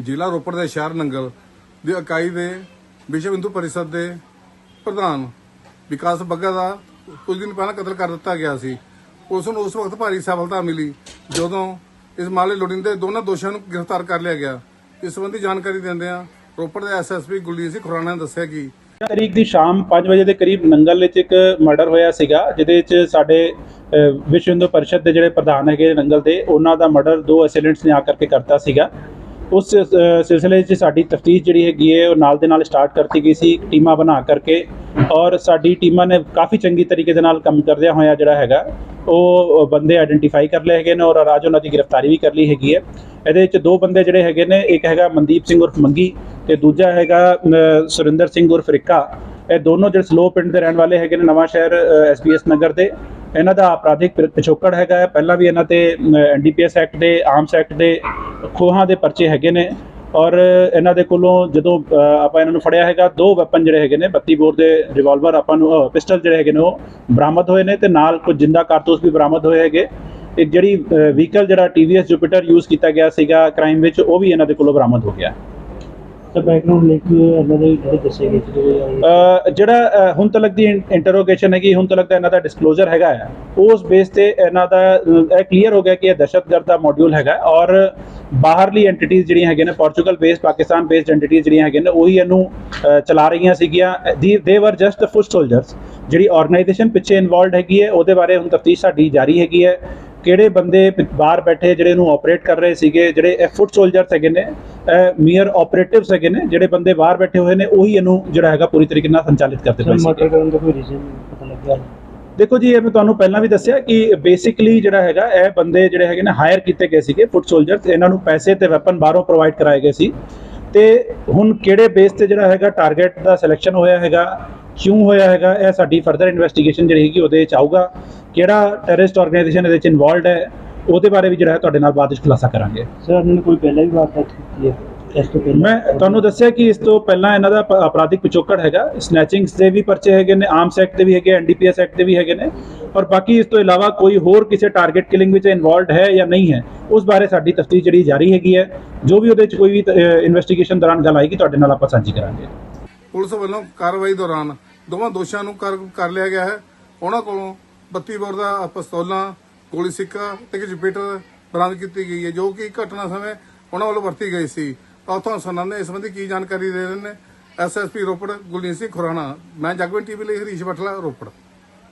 ਜ਼ਿਲ੍ਹਾ ਰੋਪੜ ਦੇ ਸ਼ਹਿਰ ਨੰਗਲ ਦੀ ਇਕਾਈ ਦੇ ਵਿਸ਼ਵ ਹਿੰਦੂ ਪਰਿਸ਼ਦ ਦੇ ਪ੍ਰਧਾਨ ਵਿਕਾਸ ਬੱਗਾ ਦਾ ਕੁਝ ਦਿਨ ਪਹਿਲਾਂ ਕਤਲ ਕਰ ਦਿੱਤਾ ਗਿਆ ਸੀ। ਉਸ ਨੂੰ ਉਸ ਵਕਤ ਭਾਰੀ ਸਫਲਤਾ ਮਿਲੀ ਜਦੋਂ ਇਸ ਮਾਮਲੇ ਲੋੜੀਂਦੇ ਦੋਨਾਂ ਦੋਸ਼ੀਆਂ ਨੂੰ ਗ੍ਰਿਫਤਾਰ ਕਰ ਲਿਆ ਗਿਆ। ਇਸ ਸੰਬੰਧੀ ਜਾਣਕਾਰੀ ਦਿੰਦੇ ਆ ਰੋਪੜ ਦੇ ਐਸਐਸਪੀ ਗੁਲਜੀਤ ਸਿੰਘ ਖੁਰਾਣਾ ਨੇ ਦੱਸਿਆ ਕਿ ਤਰੀਕ ਦੀ ਸ਼ਾਮ 5 ਵਜੇ ਦੇ ਕਰੀਬ ਨੰਗਲ ਵਿੱਚ ਇੱਕ ਮਰਡਰ ਹੋਇਆ ਸੀਗਾ, ਜਿਹਦੇ ਵਿੱਚ ਸਾਡੇ ਵਿਸ਼ਵ ਹਿੰਦੂ ਪਰਿਸ਼ਦ ਦੇ ਜਿਹੜੇ ਪ੍ਰਧਾਨ ਹੈਗੇ ਨੰਗਲ ਦੇ, ਉਹਨਾਂ ਦਾ ਮਰਡਰ ਦੋ ਅਸੈਲੈਂਟਸ ਨੇ ਆ ਕਰਕੇ ਕਰਤਾ ਸੀਗਾ। ਉਸ ਸਿਲਸਿਲੇ 'ਚ ਸਾਡੀ ਤਫਤੀਸ਼ ਜਿਹੜੀ ਹੈਗੀ ਹੈ, ਉਹ ਨਾਲ ਦੇ ਨਾਲ ਸਟਾਰਟ ਕਰਤੀ ਗਈ ਸੀ, ਟੀਮਾਂ ਬਣਾ ਕਰਕੇ। ਔਰ ਸਾਡੀ ਟੀਮਾਂ ਨੇ ਕਾਫੀ ਚੰਗੀ ਤਰੀਕੇ ਦੇ ਨਾਲ ਕੰਮ ਕਰਦਿਆਂ ਹੋਇਆ ਜਿਹੜਾ ਹੈਗਾ, ਉਹ ਬੰਦੇ ਆਇਡੈਂਟੀਫਾਈ ਕਰ ਲਏ ਹੈਗੇ ਨੇ ਔਰ ਰਾਜ ਉਹਨਾਂ ਦੀ ਗ੍ਰਿਫਤਾਰੀ ਵੀ ਕਰ ਲਈ ਹੈਗੀ ਹੈ। ਇਹਦੇ ਵਿੱਚ ਦੋ ਬੰਦੇ ਜਿਹੜੇ ਹੈਗੇ ਨੇ, ਇੱਕ ਹੈਗਾ ਮਨਦੀਪ ਸਿੰਘ ਉਰਫ ਮੰਗੀ ਤੇ ਦੂਜਾ ਹੈਗਾ ਸੁਰਿੰਦਰ ਸਿੰਘ ਉਰਫ ਰਿੱਕਾ। ਇਹ ਦੋਨੋਂ ਜਿਹੜੇ ਸਲੋ ਪਿੰਡ ਦੇ ਰਹਿਣ ਵਾਲੇ ਹੈਗੇ ਨੇ ਨਵਾਂ ਸ਼ਹਿਰ ਐਸਪੀਐਸ ਨਗਰ ਦੇ। ਇਹਨਾਂ ਦਾ ਅਪਰਾਧਿਕ ਪਿਛੋਕੜ ਹੈਗਾ ਹੈ। ਪਹਿਲਾਂ ਵੀ ਇਹਨਾਂ ਤੇ ਐਨਡੀਪੀਐਸ ਐਕਟ ਦੇ ਆਰਮਸ ਐਕਟ ਦੇ ਖੋਹਾਂ ਦੇ ਪਰਚੇ ਹੈਗੇ ਨੇ ਔਰ ਇਹਨਾਂ ਦੇ ਕੋਲੋਂ ਜਦੋਂ ਆਪਾਂ ਇਹਨਾਂ ਨੂੰ ਫੜਿਆ ਹੈਗਾ, ਦੋ ਵੈਪਨ ਜਿਹੜੇ ਹੈਗੇ ਨੇ 32 ਬੋਰ ਦੇ ਰਿਵਾਲਵਰ ਆਪਾਂ ਨੂੰ ਪਿਸਟਲ ਜਿਹੜੇ ਹੈਗੇ ਨੇ ਉਹ ਬਰਾਮਦ ਹੋਏ ਨੇ ਤੇ ਨਾਲ ਕੁਝ ਜਿੰਦਾ ਕਾਰਤੂਸ ਵੀ ਬਰਾਮਦ ਹੋਏ ਹੈਗੇ ਇੱਕ ਜਿਹੜੀ ਵਹੀਕਲ ਜਿਹੜਾ TVS ਜੁਪੀਟਰ ਯੂਜ਼ ਕੀਤਾ ਗਿਆ ਸੀਗਾ ਕ੍ਰਾਈਮ ਵਿੱਚ, ਉਹ ਵੀ ਇਹਨਾਂ ਦੇ ਕੋਲੋਂ ਬਰਾਮਦ ਹੋ ਗਿਆ ਤਾਂ ਬੈਕਗ੍ਰਾਉਂਡ ਲਿੰਕ ਇਹਨਾਂ ਦੇ ਜਿਹੜੇ ਦੱਸੇ ਗਏ ਸੀ ਜਿਹੜਾ ਹੁਣ ਤੱਕ ਦੀ ਇੰਟਰੋਗੇਸ਼ਨ ਹੈਗੀ, ਹੁਣ ਤੱਕ ਦਾ ਇਹਨਾਂ ਦਾ ਡਿਸਕਲੋਜ਼ਰ ਹੈਗਾ ਹੈ ਉਸ ਬੇਸ ਤੇ ਇਹਨਾਂ ਦਾ ਇਹ ਕਲੀਅਰ ਹੋ ਗਿਆ ਕਿ ਇਹ ਦਹਿਸ਼ਤਗਰਦ ਦਾ ਮੋਡਿਊਲ ਹੈਗਾ, ਔਰ ਬਾਹਰਲੀ ਐਂਟੀਟੀਜ਼ ਜਿਹੜੀਆਂ ਹੈਗੀਆਂ ਨੇ Portugal based Pakistan based entities ਜਿਹੜੀਆਂ ਹੈਗੀਆਂ ਨੇ, ਉਹੀ ਇਹਨੂੰ ਚਲਾ ਰਹੀਆਂ ਸੀਗੀਆਂ। ਦੇ ਵਰ ਜਸਟ ਫੁੱਟ ਸੋਲਜਰਸ ਜਿਹੜੀ ਆਰਗੇਨਾਈਜੇਸ਼ਨ ਪਿੱਛੇ ਇਨਵੋਲਡ ਹੈਗੀ ਹੈ, ਉਹਦੇ ਬਾਰੇ ਹੁਣ ਤਫਤੀਸ਼ ਸਾਡੀ ਜਾਰੀ ਹੈਗੀ ਹੈ। ਕਿਹੜੇ ਬੰਦੇ ਬਾਹਰ ਬੈਠੇ ਜਿਹੜੇ ਇਹਨੂੰ ਆਪਰੇਟ ਕਰ ਰਹੇ ਸੀਗੇ, ਜਿਹੜੇ ਫੁੱਟ ਸੋਲਜਰਸ ਹੈਗੇ ਨੇ ਮੀਅਰ ਆਪਰੇਟਿਵਸ ਹੈਗੇ ਨੇ ਜਿਹੜੇ ਬੰਦੇ ਬਾਹਰ ਬੈਠੇ ਹੋਏ ਨੇ ਉਹੀ ਇਹਨੂੰ ਜਿਹੜਾ ਹੈਗਾ ਪੂਰੀ ਤਰੀਕੇ ਨਾਲ ਸੰਚਾਲਿਤ ਕਰਦੇ ਪਏ ਮਰਡਰ ਸੀਗੇ ਕਰਨ ਦਾ ਕੋਈ ਰੀਜ਼ਨ ਪਤਾ ਲੱਗਿਆ ਦੇਖੋ ਜੀ ਇਹ ਮੈਂ ਤੁਹਾਨੂੰ ਪਹਿਲਾਂ ਵੀ ਦੱਸਿਆ ਕਿ ਬੇਸਿਕਲੀ ਜਿਹੜਾ ਹੈਗਾ ਇਹ ਬੰਦੇ ਜਿਹੜੇ ਹੈਗੇ ਨੇ ਹਾਇਰ ਕੀਤੇ ਗਏ ਸੀਗੇ ਫੁੱਟ ਸੋਲਜਰਸ ਇਹਨਾਂ ਨੂੰ ਪੈਸੇ ਤੇ ਵੈਪਨ ਬਾਹਰੋਂ ਪ੍ਰੋਵਾਈਡ ਕਰਾਏ ਗਏ ਸੀ। ਤੇ ਹੁਣ ਕਿਹੜੇ ਬੇਸ ਤੇ ਜਿਹੜਾ ਹੈਗਾ ਟਾਰਗੇਟ ਦਾ ਸਿਲੈਕਸ਼ਨ ਹੋਇਆ ਹੈਗਾ ਕਿਉਂ ਹੋਇਆ ਹੈਗਾ ਇਹ ਸਾਡੀ ਫਰਦਰ ਇਨਵੈਸਟੀਗੇਸ਼ਨ ਜਿਹੜੀ ਹੈਗੀ ਉਹਦੇ ਵਿੱਚ ਆਊਗਾ। ਕਿਹੜਾ ਟੈਰਰਿਸਟ ਆਰਗੇਨਾਈਜੇਸ਼ਨ ਇਹਦੇ ਵਿੱਚ ਇਨਵੋਲਡ ਹੈ ਉਹਦੇ ਬਾਰੇ ਵੀ ਜਿਹੜਾ ਹੈ ਤੁਹਾਡੇ ਨਾਲ ਬਾਅਦ ਵਿੱਚ ਖੁਲਾਸਾ ਕਰਾਂਗੇ। ਸਰ ਇਹਨਾਂ ਨੇ ਕੋਈ ਪਹਿਲਾਂ ਵੀ ਵਾਰਦਾਤ ਕੀਤੀ ਹੈ? ਇਸ ਤੋਂ ਪਹਿਲਾਂ? ਮੈਂ ਤੁਹਾਨੂੰ ਦੱਸਿਆ ਕਿ ਇਸ ਤੋਂ ਪਹਿਲਾਂ ਇਹਨਾਂ ਦਾ ਅਪਰਾਧਿਕ ਪਿਛੋਕੜ ਹੈਗਾ। ਸਨੈਚਿੰਗਸ ਦੇ ਵੀ ਪਰਚੇ ਹੈਗੇ ਨੇ ਆਰਮਸ ਐਕਟ ਦੇ ਵੀ ਹੈਗੇ ਐਨਡੀਪੀਐਸ ਐਕਟ ਦੇ ਵੀ ਹੈਗੇ ਨੇ। ਔਰ ਬਾਕੀ ਇਸ ਤੋਂ ਇਲਾਵਾ ਕੋਈ ਹੋਰ ਕਿਸੇ ਟਾਰਗੇਟ ਕਿਲਿੰਗ ਵਿੱਚ ਇਨਵੋਲਡ ਹੈ ਜਾਂ ਨਹੀਂ ਹੈ ਉਸ ਬਾਰੇ ਸਾਡੀ ਤਫਤੀਸ਼ ਜਿਹੜੀ ਜਾਰੀ ਹੈਗੀ ਹੈ। ਜੋ ਵੀ ਉਹਦੇ ਵਿੱਚ ਕੋਈ ਵੀ ਇਨਵੈਸਟੀਗੇਸ਼ਨ ਦੌਰਾਨ ਗੱਲ ਆਏਗੀ ਤੁਹਾਡੇ ਨਾਲ ਆਪਾਂ ਸਾਂਝੀ ਕਰਾਂਗੇ। ਪੁਲਿਸ ਵੱਲੋਂ ਕਾਰਵਾਈ ਦੌਰਾਨ ਦੋਵਾਂ ਦੋਸ਼ੀਆਂ ਨੂੰ ਕਰ ਕਰ ਲਿਆ ਗਿਆ ਹੈ। ਉਹਨਾਂ ਕੋਲੋਂ 32 ਬੋਰ ਦਾ ਪਿਸਤੌਲਾਂ ਗੋਲੀ ਸਿੱਕਾ ਤੇ ਇੱਕ ਜੁਪੀਟਰ ਬਰਾਮਦ ਕੀਤੀ ਗਈ ਹੈ, ਜੋ ਕਿ ਘਟਨਾ ਸਮੇਂ ਉਹਨਾਂ ਵੱਲੋਂ ਵਰਤੀ ਗਈ ਸੀ। ਤਾਂ ਉੱਥੋਂ ਸੁਣਨ ਨੇ ਇਸ ਸੰਬੰਧੀ ਕੀ ਜਾਣਕਾਰੀ ਦੇ ਰਹੇ ਨੇ? ਐਸਐਸਪੀ ਰੋਪੜ ਗੁਲਜੀਤ ਸਿੰਘ ਖੁਰਾਣਾ। ਮੈਂ ਜਗਵੰਤ ਟੀਵੀ ਲਈ ਹਰੀਸ਼ ਬਠਲਾ, ਰੋਪੜ।